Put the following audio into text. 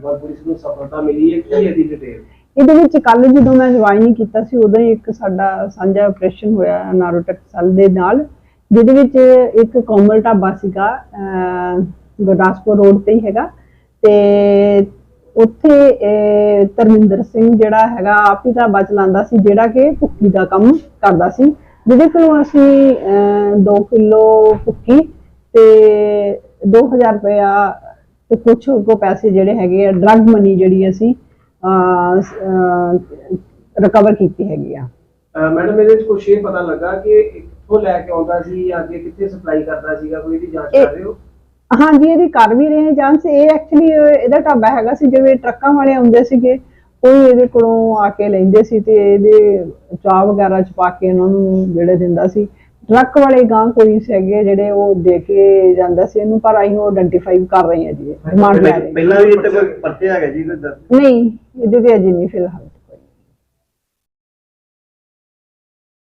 Police ਨੂੰ ਸਫਲਤਾ ਮਿਲੀ ਹੈ ਕੀ ਹੈ ਡਿਟੇਲ ਇਹਦੇ ਵਿੱਚ ਕੱਲ ਜਦੋਂ ਮੈਂ ਜੁਆਇਨ ਕੀਤਾ ਸੀ ਉਦੋਂ ਹੀ ਇੱਕ ਸਾਡਾ ਸਾਂਝਾ ਆਪਰੇਸ਼ਨ ਹੋਇਆ ਨਾਰੋਟਕ ਸੈੱਲ ਦੇ ਨਾਲ ਜਿਹਦੇ ਵਿੱਚ ਇੱਕ ਕੋਮਲ ਢਾਬਾ ਸੀਗਾ ਗੁਰਦਾਸਪੁਰ ਰੋਡ ਤੇ ਹੀ ਹੈਗਾ ਤੇ ਉੱਥੇ ਅਹ, ਧਰਮਿੰਦਰ ਸਿੰਘ ਜਿਹੜਾ ਹੈਗਾ ਆਪ ਹੀ ਢਾਬਾ ਚਲਾਉਂਦਾ ਸੀ ਜਿਹੜਾ ਕਿ ਭੁੱਕੀ ਦਾ ਕੰਮ ਕਰਦਾ ਸੀ ਜਿਹਦੇ ਕੋਲੋਂ ਅਸੀਂ 2 ਕਿਲੋ ਭੁੱਕੀ ਤੇ 2000 ਰੁਪਇਆ ਤੇ ਕੁਝ ਕੋ ਪੈਸੇ ਜਿਹੜੇ ਹੈਗੇ ਆ ਡਰੱਗ ਮਨੀ ਜਿਹੜੀ ਅਸੀਂ ਰਿਕਵਰ ਕੀਤੀ ਹੈਗੀ ਆ। ਮੈਡਮ ਇਹਦੇ ਵਿੱਚ ਕੁਛ ਇਹ ਪਤਾ ਲੱਗਾ ਕਿ ਇੱਥੋਂ ਲੈ ਕੇ ਆਉਂਦਾ ਸੀ ਜਾਂ ਅੱਗੇ ਕਿੱਥੇ ਸਪਲਾਈ ਕਰਦਾ ਸੀਗਾ ਕੋਈ ਇਹਦੀ ਜਾਂਚ ਕਰ ਰਹੇ ਹੋ? ਹਾਂਜੀ ਇਹਦੀ ਕਰ ਵੀ ਰਹੇ ਜਾਂਚ। ਇਹ ਐਕਚੁਅਲੀ ਇਹਦਾ ਢਾਬਾ ਹੈਗਾ ਸੀ ਜਿਵੇਂ ਟਰੱਕਾਂ ਵਾਲੇ ਆਉਂਦੇ ਸੀਗੇ ਕੋਈ ਇਹਦੇ ਕੋਲੋਂ ਆ ਕੇ ਲੈਂਦੇ ਸੀ ਤੇ ਇਹਦੇ ਚਾਹ ਵਗੈਰਾ ਚ ਪਾ ਕੇ ਉਹਨਾਂ ਨੂੰ ਜਿਹੜੇ ਦਿੰਦਾ ਸੀ। ਟਰੱਕ ਵਾਲੇ ਗਾਂ ਕੋਈ ਸੀਗੇ ਜਿਹੜੇ ਉਹ ਦੇ ਕੇ ਜਾਂਦਾ ਸੀ ਇਹਨੂੰ ਪਰ ਅਸੀਂ ਉਹ ਆਇਡੈਂਟੀਫਾਈ ਕਰ ਰਹੇ ਹਾਂ ਜੀ ਰਿਮਾਂਡ ਲੈ ਰਹੇ ਹਾਂ। ਪਹਿਲਾਂ ਵੀ ਇੱਥੇ ਕੋਈ ਪਰਚੇ ਹੈਗੇ ਜੀ ਕੋਈ ਦਰਜ? ਨਹੀਂ ਇਹਦੇ ਤੇ ਅਜੇ ਨਹੀਂ ਫਿਲਹਾਲ